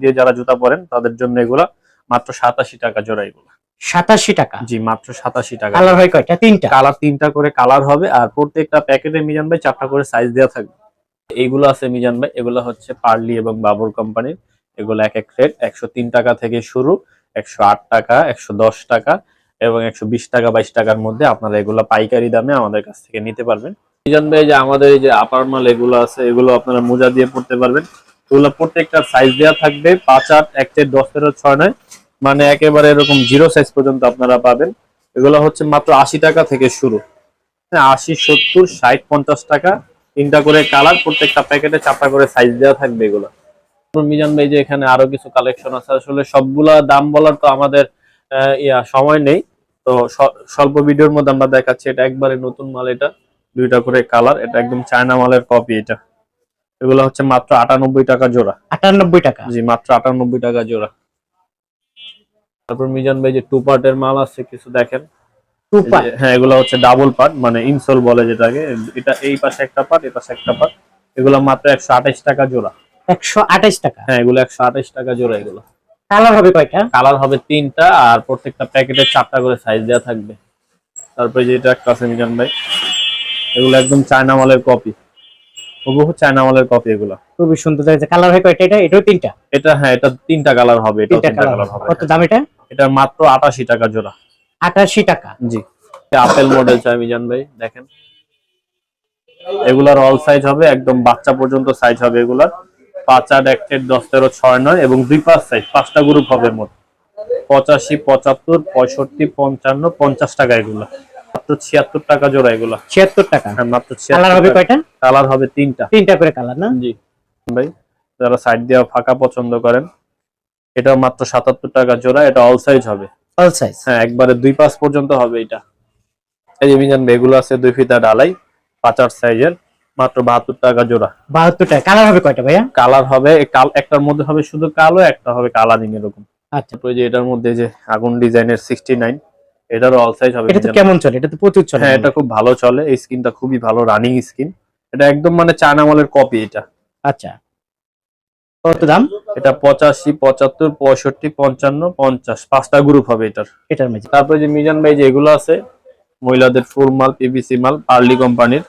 দিয়ে যারা জুতা পরেন তাদের জন্য এগুলা মাত্র সাতাশি টাকা জোড়া এগুলো। সাতাশি টাকা? জি মাত্র সাতাশি টাকা। কালার হয় কয়টা? তিনটা? কালার তিনটা করে কালার হবে আর প্রত্যেকটা প্যাকেটে মিজান ভাই চারটা করে সাইজ দেওয়া থাকবে। এইগুলো আছে মিজান ভাই এগুলো হচ্ছে পার্লি এবং বাবর কোম্পানির। এগুলো এক এক রেট একশো তিন টাকা থেকে শুরু একশো আট টাকা একশো দশ টাকা এবং একশো বিশ টাকা বাইশ টাকার মধ্যে আপনারা এগুলো পাইকারি দামে আমাদের কাছ থেকে নিতে পারবেন। মিজান ভাই যে আমাদের এই যে আপার মাল এগুলো আছে এগুলো আপনারা মোজা দিয়ে পড়তে পারবেন। এগুলো প্রত্যেকটা সাইজ দেওয়া থাকবে। পাঁচ আট, এক থেকে দশ, তেরো, ছয়, নয়। মানে একেবারে এরকম জিরো সাইজ পর্যন্ত আপনারা পাবেন। এগুলো হচ্ছে মাত্র আশি টাকা থেকে শুরু। হ্যাঁ আশি, সত্তর, ষাট, পঞ্চাশ টাকা। তিনটা করে কালার, প্রত্যেকটা প্যাকেটে চারটা করে সাইজ দেওয়া থাকবে এগুলো। মিজান ভাই যে এখানে আরও কিছু কালেকশন আছে, আসলে সবগুলা দাম বলার তো আমাদের ইয়া, সময় নেই। তো স্বল্প ভিডিওর মধ্যে আমরা দেখাচ্ছি, এটা একবারে নতুন মাল এটা। দুইটা করে কালার, এটা একদম চায়না মালের কপি এটা। এগুলো হচ্ছে মাত্র আটানব্বই টাকা জোড়া। আটানব্বই টাকা। জি মাত্র আটানব্বই টাকা জোড়া। তারপর মিজান ভাই যে টু পার্টের মাল আছে কিছু দেখেন? টু যে- হ্যাঁ এগুলো হচ্ছে ডাবল পার্ট মানে ইনসোল বলে যেটাকে। এটা এই পাশে একটা পার্ট এই পাশে একটা পার্ট এগুলো মাত্র একশো আঠাইশ টাকা জোড়া। একশো আঠাইশ টাকা? হ্যাঁ এগুলো একশো আঠাইশ টাকা জোড়া এগুলো। কালার হবে কয়টা? কালার হবে তিনটা আর প্রত্যেকটা প্যাকেটে চারটা করে সাইজ দেওয়া থাকবে। তারপরে যে এটা একটা আছে মিজান ভাই এগুলো একদম চায়না মালের কপি হুবহু চায়না মালের কপি এগুলো। খুবই সুন্দর দেখতে কালার হয় কয়টা? এটা এটাও তিনটা? এটা হ্যাঁ এটা তিনটা কালার হবে এটা তিনটা তিনটা কালার কালার হবে। কত দাম এটা? এটা মাত্র আটাশি টাকা জোড়া। আটাশি টাকা। জি। আপেল মডেল চাই মিজান ভাই দেখেন। এগুলার অল সাইজ হবে একদম বাচ্চা পর্যন্ত সাইজ হবে এগুলার। পাঁচ আট এক চার দশ তেরো ছয় নয় এবং দুই পাঁচ সাইজ পাঁচটা গ্রুপ হবে মোট। পঁচাশি পঁচাত্তর পঁয়ষট্টি পঞ্চান্ন পঞ্চাশ টাকা এগুলা। মাত্র 76 টাকা জোড়া এগুলো। 76 টাকা। হ্যাঁ মাত্র 76 কালার হবে কয়টা? কালার হবে তিনটা। তিনটা করে কালার না? জি। ভাই যারা সাইড দেওয়া ফাঁকা পছন্দ করেন এটা মাত্র 77 টাকা জোড়া এটা অল সাইজ হবে। অল সাইজ হ্যাঁ একবারে দুই পাস পর্যন্ত হবে এটা। এই যে মিজান বেগুলো আছে দুই ফিতা ঢালাই পাঁচার সাইজের মাত্র 72 টাকা জোড়া। 72 টাকা। কালার হবে কয়টা ভাইয়া? কালার হবে কাল একটার মধ্যে হবে শুধু কালো একটা হবে কালারিং এরকম। আচ্ছা। তো যে এটার মধ্যে যে আগুন ডিজাইনের 69 এটার অল সাইজ হবে এটা কেমন চলে? এটা তো প্রচুর চলে হ্যাঁ এটা খুব ভালো চলে। এই স্কিনটা খুবই ভালো রানিং স্কিন এটা একদম মানে চায়নামালের কপি এটা। আচ্ছা। কত দাম? এটা 85 75 65 55 50 পাঁচটা গ্রুপ হবে এটার। এটার মধ্যে তারপরে যে মিজান ভাই যে এগুলো আছে মহিলাদের ফুল মাল পিভিসি মাল পার্লি কোম্পানির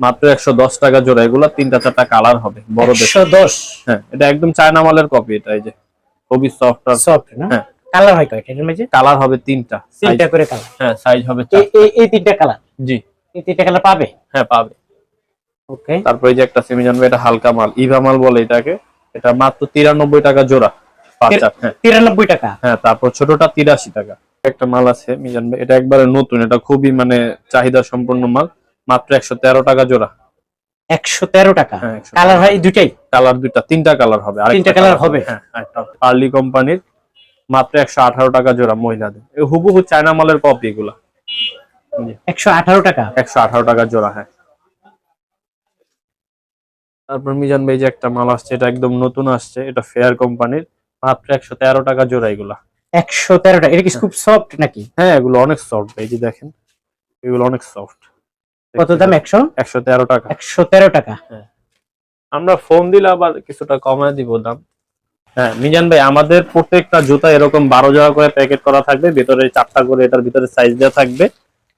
মাত্র 110 টাকা জোড়া। এগুলো তিনটা চারটা কালার হবে বড় 110 হ্যাঁ এটা একদম চায়না মালের কপি এটা এই যে। খুবই সফট আর সফট না? হ্যাঁ। কালার হয় কয়টা? মধ্যে? কালার হবে তিনটা। তিনটা করে কালার। হ্যাঁ সাইজ হবে এই এই- তিনটা কালার? জি। এই তিনটা কালার পাবে? হ্যাঁ পাবে। ওকে। তারপরে এই যে একটা সেমি জানবে এটা হালকা মাল ইভা মাল বলে এটাকে। এটা মাত্র তিরানব্বই টাকা জোড়া হ্যাঁ। টাকা? হ্যাঁ তারপর ছোটটা তিরাশি টাকা। একটা মাল আছে মিজান ভাই এটা একবারে নতুন এটা খুবই মানে চাহিদা সম্পন্ন মাল মাত্র একশো তেরো টাকা জোড়া। একশো তেরো টাকা? হ্যাঁ, কালার হয় এই দুইটাই? কালার দুইটা তিনটা কালার হবে তিনটা colour হবে? হ্যাঁ একটা পার্লি কোম্পানির মাত্র একশো আঠারো টাকা জোড়া মহিলাদের। হুবহু চায়না মালের কপি এগুলা। একশো আঠারো টাকা? একশো আঠারো টাকা জোড়া হ্যাঁ। তারপর মিজান ভাই যে একটা মাল আসছে এটা একদম নতুন আসছে এটা ফেয়ার কোম্পানির মাত্র একশো তেরো টাকা জোড়া এগুলা। একশো তেরো টাকা? এটা কি খুব সফট নাকি? হ্যাঁ এগুলো অনেক সফট এই যে দেখেন এগুলো অনেক সফট কত দাম একশো? একশো তেরো টাকা। একশো তেরো টাকা। হ্যাঁ। আমরা ফোন দিলে আবার কিছুটা কমায় দিব দাম। হ্যাঁ মিজান ভাই আমাদের প্রত্যেকটা জুতা এরকম বারো জোড়া করে প্যাকেট করা থাকবে। ভিতরে চারটা করে এটার ভিতরে সাইজ দেওয়া থাকবে।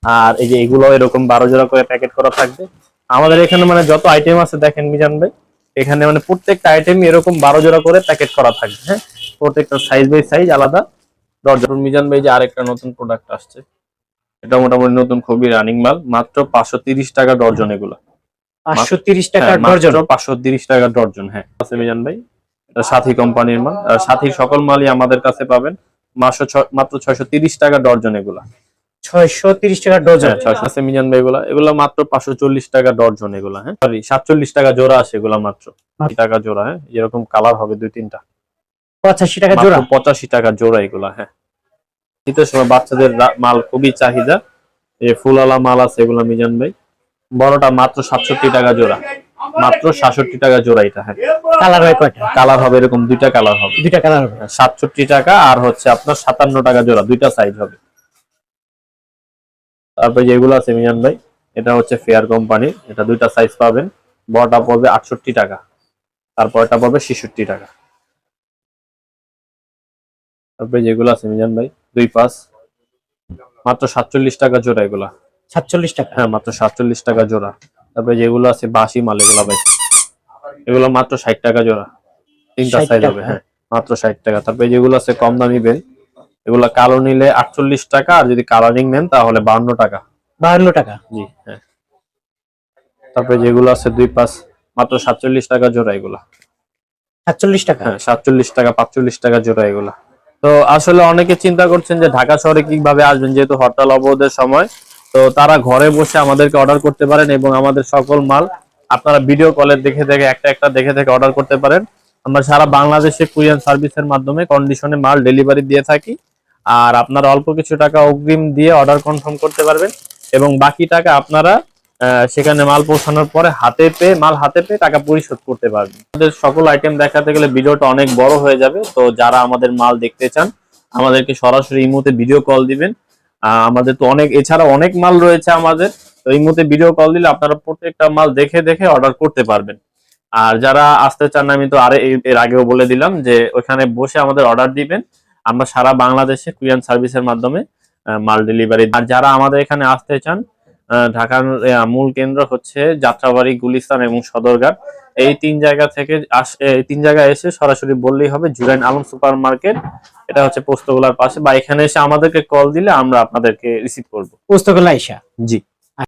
আর এই যে এগুলো এরকম বারো জোড়া করে প্যাকেট করা থাকবে। আমাদের এখানে মানে যত আইটেম আছে দেখেন মিজান ভাই এখানে মানে প্রত্যেকটা আইটেম এরকম বারো জোড়া করে প্যাকেট করা থাকবে হ্যাঁ? প্রত্যেকটা সাইজ বাই সাইজ আলাদা। দরজা মিজান ভাই যে আরেকটা নতুন প্রোডাক্ট আসছে। এটা মোটামুটি নতুন খুবই রানিং মাল। মাত্র পাঁচশো তিরিশ টাকা ডর্জন এগুলো। পাঁচশো তিরিশ টাকা হ্যাঁ, ডর্জন? পাঁচশো তিরিশ টাকা ডর্জন হ্যাঁ। মিজান ভাই। সাথী কোম্পানির মাল আর সাথীর সকল মালই আমাদের কাছে পাবেন। ছ- মাত্র ছয়শো তিরিশ টাকা ডর্জন এগুলা। ছয়শো তিরিশ টাকা ডর্জন। হ্যাঁ ছয়শো আছে মিজান ভাই এগুলা। এগুলা মাত্র পাঁচশো চল্লিশ টাকা ডর্জন এগুলা হ্যাঁ। সরি সাতচল্লিশ টাকা জোড়া আছে এগুলা মাত্র। মাত্র। টাকা জোড়া হ্যাঁ। এরকম কালার হবে দুই তিনটা। পঁচাশি টাকা জোড়া। পঁচাশি টাকা জোড়া এগুলা হ্যাঁ। শীতের সময় বাচ্চাদের মাল খুবই চাহিদা। এই ফুলালা মাল আছে এগুলা মিজান ভাই। বড়টা মাত্র সাতষট্টি টাকা জোড়া। মাত্র সাতষট্টি টাকা জোড়া এটা হ্যাঁ। কালার হয় কয়টা? কালার হবে এরকম দুইটা কালার হবে। দুইটা কালার হবে। সাতষট্টি টাকা আর হচ্ছে আপনার সাতান্ন টাকা জোড়া দুইটা সাইজ হবে। তারপরে যেগুলো আছে মিজান ভাই এটা হচ্ছে ফেয়ার কোম্পানি এটা দুইটা সাইজ পাবেন। বড়টা পড়বে আটষট্টি টাকা তারপরটা পড়বে ছেষট্টি টাকা। তারপরে যেগুলো আছে মিজান ভাই দুই পাঁচ মাত্র সাতচল্লিশ টাকা জোড়া এগুলা। সাতচল্লিশ টাকা। হ্যাঁ মাত্র সাতচল্লিশ টাকা জোড়া। তারপরে যেগুলো আছে বাসি মাল এগুলা ভাই। এগুলো মাত্র ষাট টাকা জোড়া। তিনটা সাইজ হবে হ্যাঁ মাত্র ষাট টাকা। তারপরে যেগুলো আছে কম দামি বেল এগুলা কালো নিলে আটচল্লিশ টাকা আর যদি কালারিং নেন তাহলে বান্ন টাকা। বাহান্ন টাকা। জি হ্যাঁ। তারপরে যেগুলো আছে দুই পাঁচ মাত্র সাতচল্লিশ টাকা জোড়া এগুলা। সাতচল্লিশ টাকা। হ্যাঁ সাতচল্লিশ টাকা পাঁচচল্লিশ টাকা জোড়া এগুলা। তো আসলে অনেকে চিন্তা করছেন যে ঢাকা শহরে কীভাবে আসবেন যেহেতু হরতাল অবরোধের সময় তো তারা ঘরে বসে আমাদেরকে অর্ডার করতে পারেন এবং আমাদের সকল মাল আপনারা ভিডিও কলে দেখে দেখে, একটা একটা দেখে দেখে অর্ডার করতে পারেন। আমরা সারা বাংলাদেশে কুরিয়ান সার্ভিসের মাধ্যমে কন্ডিশনে মাল ডেলিভারি দিয়ে থাকি। আর আপনারা অল্প কিছু টাকা অগ্রিম দিয়ে অর্ডার কনফার্ম করতে পারবেন এবং বাকি টাকা আপনারা সেখানে মাল পৌঁছানোর পরে হাতে পেয়ে, মাল হাতে পেয়ে টাকা পরিশোধ করতে পারবেন। আমাদের সকল আইটেম দেখাতে গেলে ভিডিওটা অনেক বড় হয়ে যাবে। তো যারা আমাদের মাল দেখতে চান, আমাদেরকে সরাসরি ইমোতে ভিডিও কল দিবেন। আমাদের তো অনেক এছাড়া অনেক মাল রয়েছে আমাদের। তো এই মুহূর্তে ভিডিও কল দিলে আপনারা প্রত্যেকটা মাল দেখে দেখে অর্ডার করতে পারবেন। আর যারা আসতে চান, আমি তো আরে এর- আগেও বলে দিলাম যে ওখানে বসে আমাদের অর্ডার দিবেন। আমরা সারা বাংলাদেশে কুরিয়ান সার্ভিসের মাধ্যমে মাল ডেলিভারি আর যারা আমাদের এখানে আসতে চান ঢাকার মূল কেন্দ্র হচ্ছে যাত্রাবাড়ি গুলিস্তান এবং সদরঘাট। এই তিন জায়গা থেকে আস- এই তিন জায়গায় এসে সরাসরি বললেই হবে জুরাইন আলম সুপার মার্কেট এটা হচ্ছে পোস্তগোলার পাশে। বা এখানে এসে আমাদেরকে কল দিলে আমরা আপনাদেরকে রিসিভ করব। পোস্তগোলা লাইসা জি।